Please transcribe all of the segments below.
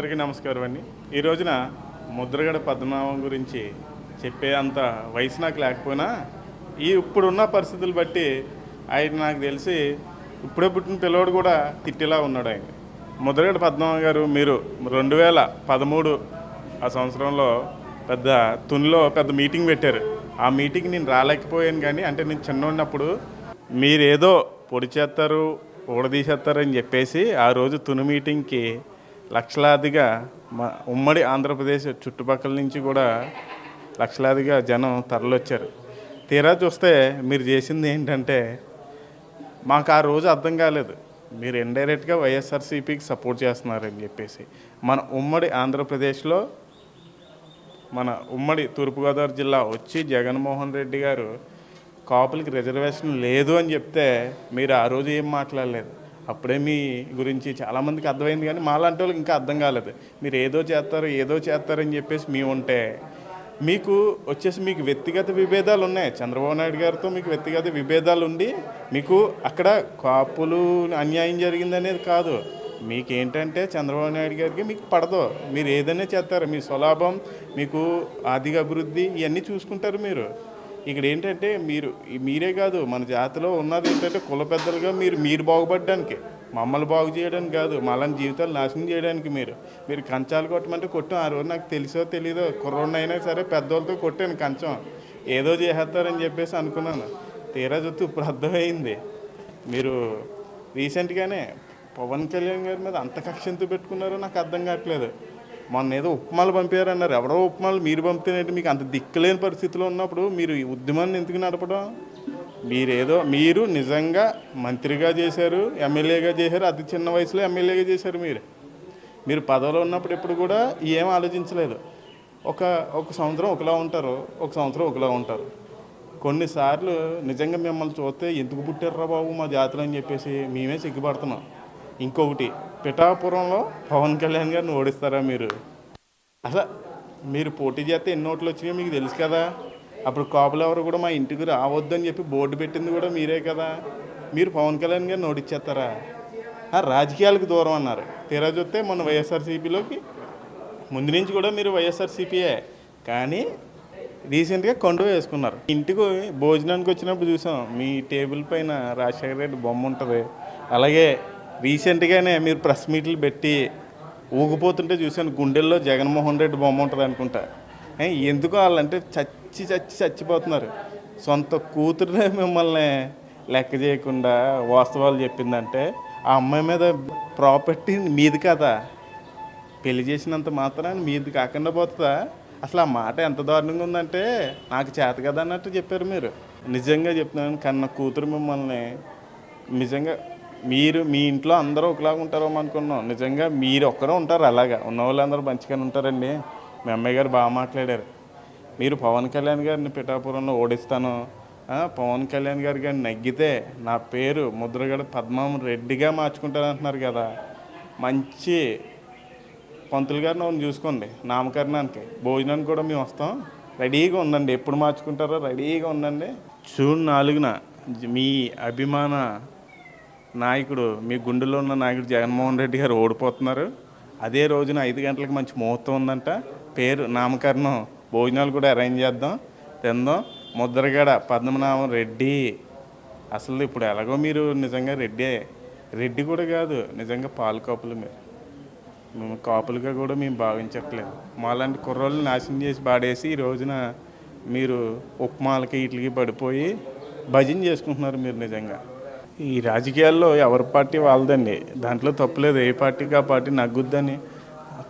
అందరికీ నమస్కారం అండి. ఈ రోజున ముద్రగడ పద్మనాభం గురించి చెప్పే అంత వయసు నాకు లేకపోయినా ఈ ఇప్పుడున్న పరిస్థితులు బట్టి ఆయన నాకు తెలిసి ఇప్పుడే పుట్టిన పిల్లోడు కూడా తిట్టేలా ఉన్నాడు ఆయన. ముద్రగడ పద్మనాభం గారు మీరు రెండు వేల పదమూడు ఆ సంవత్సరంలో పెద్ద తునిలో పెద్ద మీటింగ్ పెట్టారు. ఆ మీటింగ్ నేను రాలేకపోయాను కానీ అంటే నేను చిన్న ఉన్నప్పుడు మీరేదో పొడి చేస్తారు ఊడదీసేస్తారని చెప్పేసి ఆ రోజు తుని మీటింగ్కి లక్షలాదిగా మా ఉమ్మడి ఆంధ్రప్రదేశ్ చుట్టుపక్కల నుంచి కూడా లక్షలాదిగా జనం తరలొచ్చారు. తీరా చూస్తే మీరు చేసింది ఏంటంటే మాకు ఆ రోజు అర్థం కాలేదు. మీరు ఇండైరెక్ట్గా వైఎస్ఆర్సీపీకి సపోర్ట్ చేస్తున్నారని చెప్పేసి. మన ఉమ్మడి ఆంధ్రప్రదేశ్లో మన ఉమ్మడి తూర్పుగోదావరి జిల్లా వచ్చి జగన్మోహన్ రెడ్డి గారు కాపులకి రిజర్వేషన్ లేదు అని చెప్తే మీరు ఆ రోజు ఏం మాట్లాడలేదు? అప్పుడే మీ గురించి చాలామందికి అర్థమైంది కానీ మాలాంటి వాళ్ళకి ఇంకా అర్థం కాలేదు. మీరు ఏదో చేస్తారు ఏదో చేస్తారని చెప్పేసి మీ ఉంటే మీకు వచ్చేసి మీకు వ్యక్తిగత విభేదాలు ఉన్నాయి. చంద్రబాబు నాయుడు గారితో మీకు వ్యక్తిగత విభేదాలు ఉండి మీకు అక్కడ కాపులు అన్యాయం జరిగిందనేది కాదు. మీకు ఏంటంటే చంద్రబాబు నాయుడు గారికి మీకు పడదు. మీరు ఏదైనా చేస్తారు. మీ స్వలాభం మీకు ఆర్థిక అభివృద్ధి ఇవన్నీ చూసుకుంటారు మీరు. ఇక్కడ ఏంటంటే మీరు మీరే కాదు మన జాతిలో ఉన్నది ఏంటంటే కుల పెద్దలుగా మీరు మీరు బాగుపడడానికి మమ్మల్ని బాగు చేయడానికి కాదు మళ్ళీ జీవితాలు నాశనం చేయడానికి మీరు. మీరు కంచాలు కొట్టమంటే కొట్టాం. ఆ రోజు నాకు తెలుసో తెలీదో కుర్రోడినైనా సరే పెద్దోళ్ళతో కొట్టాను కంచం. ఏదో చేసేస్తారని చెప్పేసి అనుకున్నాను. తీరా చూస్తే ఇప్పుడు అర్థమైంది. మీరు రీసెంట్గానే పవన్ కళ్యాణ్ గారి మీద అంత కక్షంతో పెట్టుకున్నారో నాకు అర్థం కావట్లేదు. మొన్న ఏదో ఉప్మాలు పంపారన్నారు. ఎవరో ఉప్మాలు మీరు పంపినట్టు మీకు అంత దిక్కులేని పరిస్థితిలో ఉన్నప్పుడు మీరు ఈ ఉద్యమాన్ని ఎందుకు నడపడం? మీరేదో మీరు నిజంగా మంత్రిగా చేశారు ఎమ్మెల్యేగా చేశారు అతి చిన్న వయసులో ఎమ్మెల్యేగా చేశారు మీరు. మీరు పదవిలో ఉన్నప్పుడు ఎప్పుడు కూడా ఏం ఆలోచించలేదు. ఒక ఒక సంవత్సరం ఒకలా ఉంటారు ఒక సంవత్సరం ఒకలా ఉంటారు. కొన్నిసార్లు నిజంగా మిమ్మల్ని చూస్తే ఎందుకు పుట్టారా బాబు మా జాతిలో అని చెప్పేసి మేమే సిగ్గుపడుతున్నాం. ఇంకొకటి పిఠాపురంలో పవన్ కళ్యాణ్ గారిని ఓడిస్తారా మీరు? అసలు మీరు పోటీ చేస్తే ఎన్ని ఓట్లు వచ్చినాయో మీకు తెలుసు కదా. అప్పుడు కాపులు ఎవరు కూడా మా ఇంటికి రావద్దు అని చెప్పి బోర్డు పెట్టింది కూడా మీరే కదా. మీరు పవన్ కళ్యాణ్ గారిని ఓడిచ్చేస్తారా? ఆ, రాజకీయాలకు దూరం అన్నారు. తీరా చూస్తే మొన్న వైఎస్ఆర్సీపీలోకి ముందు నుంచి కూడా మీరు వైఎస్ఆర్సీపీయే. కానీ రీసెంట్గా కొండ వేసుకున్నారు. ఇంటికి భోజనానికి వచ్చినప్పుడు చూసాం మీ టేబుల్ పైన రాజశేఖర రెడ్డి బొమ్మ ఉంటుంది. అలాగే రీసెంట్గానే మీరు ప్రెస్ మీట్లు పెట్టి ఊగిపోతుంటే చూశాను గుండెల్లో జగన్మోహన్ రెడ్డి బొమ్మ ఉంటుంది అనుకుంటా. ఎందుకు వాళ్ళంటే చచ్చి చచ్చి చచ్చిపోతున్నారు. సొంత కూతురునే మిమ్మల్ని లెక్క చేయకుండా వాస్తవాలు చెప్పిందంటే ఆ అమ్మాయి మీద ప్రాపర్టీ మీది కదా. పెళ్ళి చేసినంత మాత్రాన్ని మీది కాకుండా పోతుందా? అసలు ఆ మాట ఎంత దారుణంగా ఉందంటే నాకు చేత కదా అన్నట్టు చెప్పారు మీరు. నిజంగా చెప్తున్నాను కన్న కూతురు మిమ్మల్ని నిజంగా మీరు మీ ఇంట్లో అందరూ ఒకలాగా ఉంటారో అనుకున్నాం. నిజంగా మీరు ఒక్కరే ఉంటారు అలాగా. ఉన్న వాళ్ళందరూ మంచిగానే ఉంటారండి. మీ అమ్మాయి గారు బాగా మాట్లాడారు. మీరు పవన్ కళ్యాణ్ గారిని పిఠాపురంలో ఓడిస్తాను. పవన్ కళ్యాణ్ గారి గారిని నగ్గితే నా పేరు ముద్రగడ పద్మం రెడ్డిగా మార్చుకుంటానంటున్నారు కదా. మంచి పంతులు గారిని అవును చూసుకోండి. నామకరణానికి. భోజనానికి కూడా మేము వస్తాం. రెడీగా ఉండండి. ఎప్పుడు మార్చుకుంటారో రెడీగా ఉండండి. జూన్ నాలుగున జ- మీ అభిమాన నాయకుడు మీ గుండెలో ఉన్న నాయకుడు జగన్మోహన్ రెడ్డి గారు ఓడిపోతున్నారు. అదే రోజున ఐదు గంటలకు మంచి ముహూర్తం ఉందంట. పేరు నామకరణం భోజనాలు కూడా అరేంజ్ చేద్దాం. తిందాం. ముద్రగడ పద్మనాభం రెడ్డి. అసలు ఇప్పుడు ఎలాగో మీరు నిజంగా రెడ్డే రెడ్డి కూడా కాదు నిజంగా పాలు కాపులు మీరు. మేము కాపులుగా కూడా మేము భావించట్లేదు. మాలాంటి కుర్రోళ్ళు నాశనం చేసి పాడేసి ఈ రోజున మీరు ఉప్మాలకి వీటికి పడిపోయి భజన చేసుకుంటున్నారు మీరు నిజంగా. ఈ రాజకీయాల్లో ఎవరి పార్టీ వాళ్ళదండి. దాంట్లో తప్పులేదు. ఏ పార్టీకి ఆ పార్టీ నగ్గుద్దని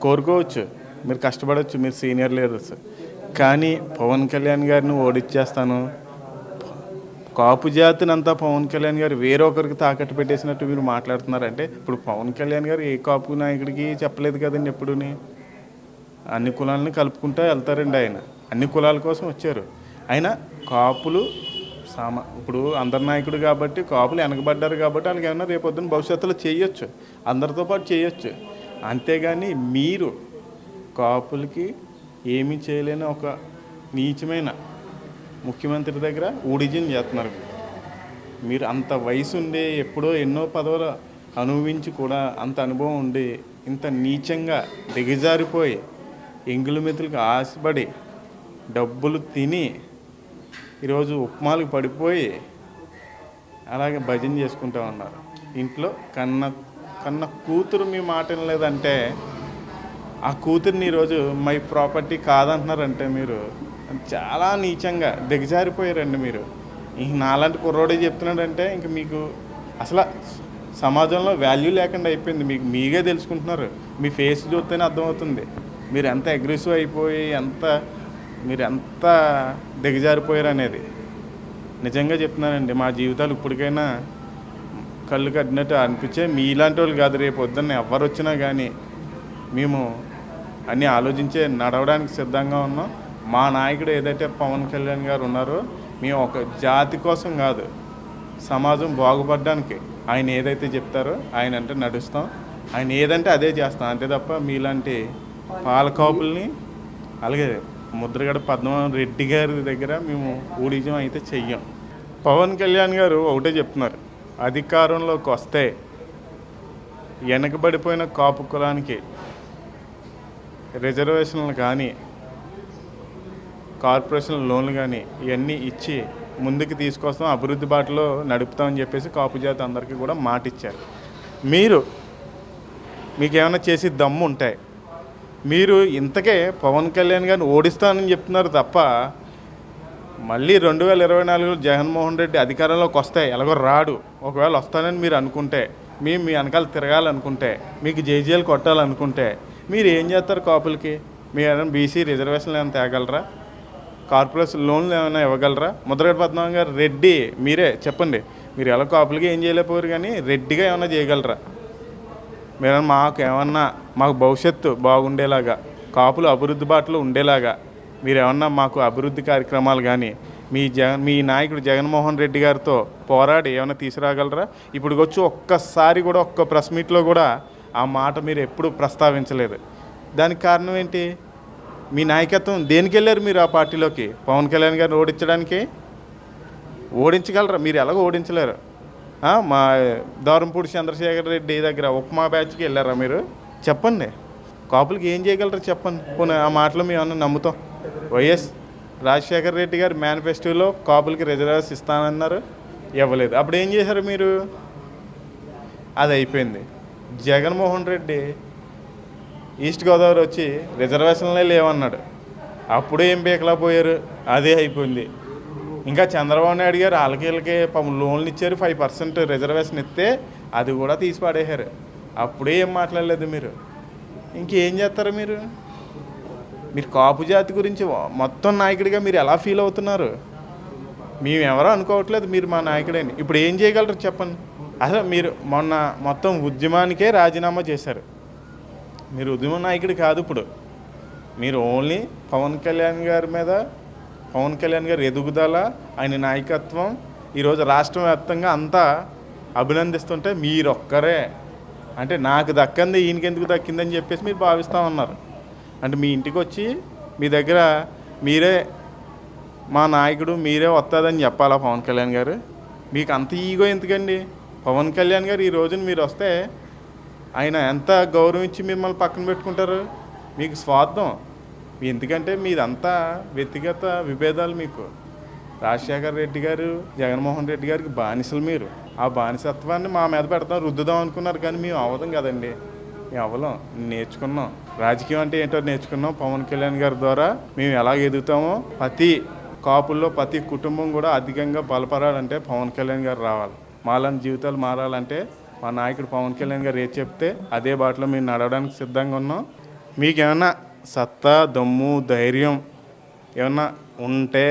కోరుకోవచ్చు. మీరు కష్టపడవచ్చు మీరు సీనియర్ లీడర్స్. కానీ పవన్ కళ్యాణ్ గారిని ఓడిచ్చేస్తాను. కాపు జాతినంతా పవన్ కళ్యాణ్ గారు వేరొకరికి తాకట్టు పెట్టేసినట్టు మీరు మాట్లాడుతున్నారంటే ఇప్పుడు పవన్ కళ్యాణ్ గారు ఏ కాపు నాయకుడికి చెప్పలేదు కదండి ఎప్పుడుని? అన్ని కులాలని కలుపుకుంటూ వెళ్తారండి ఆయన. అన్ని కులాల కోసం వచ్చారు. ఆయన కాపులు సామ ఇప్పుడు అందరి నాయకుడు కాబట్టి కాపులు వెనకబడ్డారు కాబట్టి వాళ్ళకి ఏమన్నా రేపొద్దున భవిష్యత్తులో చేయొచ్చు అందరితో పాటు చేయొచ్చు అంతేగాని మీరు కాపులకి ఏమీ చేయలేని ఒక నీచమైన ముఖ్యమంత్రి దగ్గర ఊడిజన్ చేస్తున్నారు మీరు. అంత వయసు ఉండి ఎప్పుడో ఎన్నో పదవులు అనుభవించి కూడా అంత అనుభవం ఉండి ఇంత నీచంగా దిగజారిపోయి ఎంగుల మెతులకు ఆశపడి డబ్బులు తిని ఈరోజు ఉప్మాలకు పడిపోయి అలాగే భజన చేసుకుంటూ ఉన్నారు. ఇంట్లో కన్న కన్న కూతురు మీ మాట వినలేదంటే ఆ కూతుర్ని ఈరోజు మై ప్రాపర్టీ కాదంటున్నారంటే మీరు. చాలా నీచంగా దిగజారిపోయారండి మీరు. ఇంక నాలాంటి కుర్రోడే చెప్తున్నాడంటే ఇంక మీకు అసలు సమాజంలో వాల్యూ లేకుండా అయిపోయింది. మీకు మీగే తెలుసుకుంటున్నారు. మీ ఫేస్ చూస్తేనే అర్థమవుతుంది. మీరు ఎంత అగ్రెసివ్ అయిపోయి ఎంత మీరు ఎంత దిగజారిపోయారు అనేది నిజంగా చెప్తున్నానండి మా జీవితాలు ఇప్పటికైనా కళ్ళు కట్టినట్టు అనిపించే మీలాంటి వాళ్ళు కాదు రేపు పొద్దున్న ఎవరు వచ్చినా కానీ మేము అన్నీ ఆలోచించే నడవడానికి సిద్ధంగా ఉన్నాం. మా నాయకుడు ఏదైతే పవన్ కళ్యాణ్ గారు ఉన్నారో మేము ఒక జాతి కోసం కాదు సమాజం బాగుపడడానికి ఆయన ఏదైతే చెప్తారో ఆయన అంటే నడుస్తాం. ఆయన ఏదంటే అదే చేస్తాం అంతే తప్ప మీలాంటి పాలకాపుల్ని అలాగే ముద్రగడ పద్మ రెడ్డి గారి దగ్గర మేము ఊడిజం అయితే చెయ్యం. పవన్ కళ్యాణ్ గారు ఒకటే చెప్తున్నారు అధికారంలోకి వస్తే వెనకబడిపోయిన కాపు కులానికి రిజర్వేషన్లు కానీ కార్పొరేషన్ లోన్లు కానీ ఇవన్నీ ఇచ్చి ముందుకు తీసుకొస్తాం అభివృద్ధి బాటలో నడుపుతామని చెప్పేసి కాపు జాతి అందరికీ కూడా మాట ఇచ్చారు మీరు మీకు ఏమైనా చేసి దమ్ము ఉంటాయి మీరు ఇంతకే పవన్ కళ్యాణ్ గారిని ఓడిస్తానని చెప్తున్నారు తప్ప మళ్ళీ రెండు వేల ఇరవై నాలుగులో జగన్మోహన్ రెడ్డి అధికారంలోకి వస్తే ఎలాగో రాడు. ఒకవేళ వస్తానని మీరు అనుకుంటే మేము మీ వెనకాల తిరగాలనుకుంటే మీకు జేజీఎల్ కొట్టాలనుకుంటే మీరు ఏం చేస్తారు కాపులకి? మీరు ఏమైనా బీసీ రిజర్వేషన్లు ఏమైనా తేగలరా? కార్పొరేషన్ లోన్లు ఏమైనా ఇవ్వగలరా? ముద్రగడ పద్మనాభం గారు రెడ్డి మీరే చెప్పండి. మీరు ఎలా కాపులకి ఏం చేయలేకపోయారు కానీ రెడ్డిగా ఏమైనా చేయగలరా? మీరు మాకు ఏమన్నా మాకు భవిష్యత్తు బాగుండేలాగా కాపులు అభివృద్ధి బాటలో ఉండేలాగా మీరు ఏమన్నా మాకు అభివృద్ధి కార్యక్రమాలు కానీ మీ జగన్ మీ నాయకుడు జగన్మోహన్ రెడ్డి గారితో పోరాడి ఏమైనా తీసుకురాగలరా? ఇప్పుడు వచ్చి ఒక్కసారి కూడా ఒక్క ప్రెస్ మీట్లో కూడా ఆ మాట మీరు ఎప్పుడు ప్రస్తావించలేదు. దానికి కారణం ఏంటి? మీ నాయకత్వం దేనికి వెళ్ళారు మీరు ఆ పార్టీలోకి? పవన్ కళ్యాణ్ గారిని ఓడించడానికి? ఓడించగలరా? మీరు ఎలాగో ఓడించలేరు. మా దారంపూడి చంద్రశేఖర్ రెడ్డి దగ్గర ఉప్మా బ్యాచ్కి వెళ్ళారా మీరు? చెప్పండి. కాపులకి ఏం చేయగలరు చెప్పండి. పోనీ ఆ మాటలు మేము నమ్ముతాం. వైఎస్ రాజశేఖర్ రెడ్డి గారు మేనిఫెస్టోలో కాపులకి రిజర్వేషన్ ఇస్తానన్నారు. ఇవ్వలేదు. అప్పుడు ఏం చేశారు మీరు? అది అయిపోయింది. జగన్మోహన్ రెడ్డి ఈస్ట్ గోదావరి వచ్చి రిజర్వేషన్లే లేవన్నాడు. అప్పుడు ఏం పీకలా పోయారు? అదే అయిపోయింది. ఇంకా చంద్రబాబు నాయుడు గారు వాళ్ళకి వీళ్ళకి పాపం లోన్లు ఇచ్చారు ఫైవ్ పర్సెంట్ రిజర్వేషన్ ఇస్తే అది కూడా తీసి పడేశారు అప్పుడే ఏం మాట్లాడలేదు మీరు? ఇంకేం చేస్తారు మీరు? మీరు కాపు జాతి గురించి మొత్తం నాయకుడిగా మీరు ఎలా ఫీల్ అవుతున్నారు? మేము అనుకోవట్లేదు మీరు మా నాయకుడని. ఇప్పుడు ఏం చేయగలరు చెప్పండి. అసలు మీరు మొన్న మొత్తం ఉద్యమానికే రాజీనామా చేశారు. మీరు ఉద్యమ నాయకుడు కాదు ఇప్పుడు. మీరు ఓన్లీ పవన్ కళ్యాణ్ గారి మీద పవన్ కళ్యాణ్ గారి ఎదుగుదల ఆయన నాయకత్వం ఈరోజు రాష్ట్ర వ్యాప్తంగా అంతా అభినందిస్తుంటే మీరొక్కరే. అంటే నాకు దక్కంది ఈయనకి ఎందుకు దక్కిందని చెప్పేసి మీరు భావిస్తూ ఉన్నారు. అంటే మీ ఇంటికి వచ్చి మీ దగ్గర మీరే మా నాయకుడు మీరే వస్తుందని చెప్పాలా పవన్ కళ్యాణ్ గారు? మీకు అంత ఈగో ఎందుకండి? పవన్ కళ్యాణ్ గారు ఈ రోజున మీరు వస్తే ఆయన ఎంత గౌరవం ఇచ్చి మిమ్మల్ని పక్కన పెట్టుకుంటారు? మీకు స్వార్థం. ఎందుకంటే మీదంతా వ్యక్తిగత విభేదాలు మీకు. రాజశేఖర్ రెడ్డి గారు జగన్మోహన్ రెడ్డి గారికి బానిసలు మీరు. ఆ బానిసత్వాన్ని మా మీద పెడతాం రుద్దుదాం అనుకున్నారు కానీ మేము అవ్వదాం కదండి. మేము అవ్వలేం నేర్చుకున్నాం. రాజకీయం అంటే ఏంటో నేర్చుకున్నాం. పవన్ కళ్యాణ్ గారి ద్వారా మేము ఎలా ఎదుగుతామో ప్రతి కాపుల్లో ప్రతి కుటుంబం కూడా అధికంగా బలపడాలంటే పవన్ కళ్యాణ్ గారు రావాలి. మాలాంటి జీవితాలు మారాలంటే మా నాయకుడు పవన్ కళ్యాణ్ గారు ఏది చెప్తే అదే బాటలో మేము నడవడానికి సిద్ధంగా ఉన్నాం. మీకేమన్నా సత్తా దమ్ము ధైర్యం ఏమన్నా ఉంటే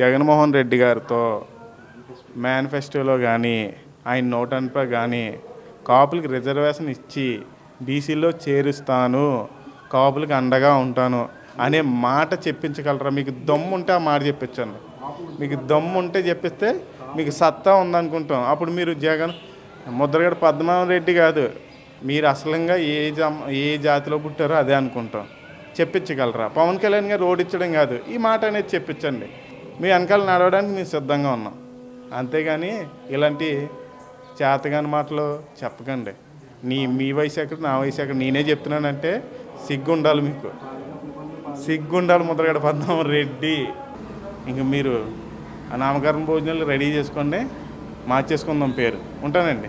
జగన్మోహన్ రెడ్డి గారితో మేనిఫెస్టోలో కానీ ఆయన నోటంపై కానీ కాపులకి రిజర్వేషన్ ఇచ్చి బీసీలో చేరుస్తాను కాపులకి అండగా ఉంటాను అనే మాట చెప్పించగలరా? మీకు దమ్ము ఉంటే ఆ మాట చెప్పించండి మీకు దమ్ము ఉంటే చెప్పిస్తే మీకు సత్తా ఉందనుకుంటాం. అప్పుడు మీరు జగన్ ముద్రగడ పద్మారెడ్డి కాదు మీరు అసలంగా ఏ జా ఏ జాతిలో పుట్టారో అదే అనుకుంటాం. చెప్పించగలరా? పవన్ కళ్యాణ్ గారు ఓడించడం కాదు. ఈ మాట అనేది చెప్పించండి. మీ వెనకాల నడవడానికి మేము సిద్ధంగా ఉన్నాం. అంతేగాని ఇలాంటి చేతగాని మాటలు చెప్పకండి. నీ మీ వయసు ఎక్కడ నా వయసు ఎక్కడ నేనే చెప్తున్నానంటే సిగ్గు ఉండాలి మీకు. సిగ్గు ఉండాలి ముద్రగడ పద్మం రెడ్డి. ఇంక మీరు ఆ నామకరణ భోజనాలు రెడీ చేసుకోండి. మార్చేసుకుందాం పేరు. ఉంటానండి.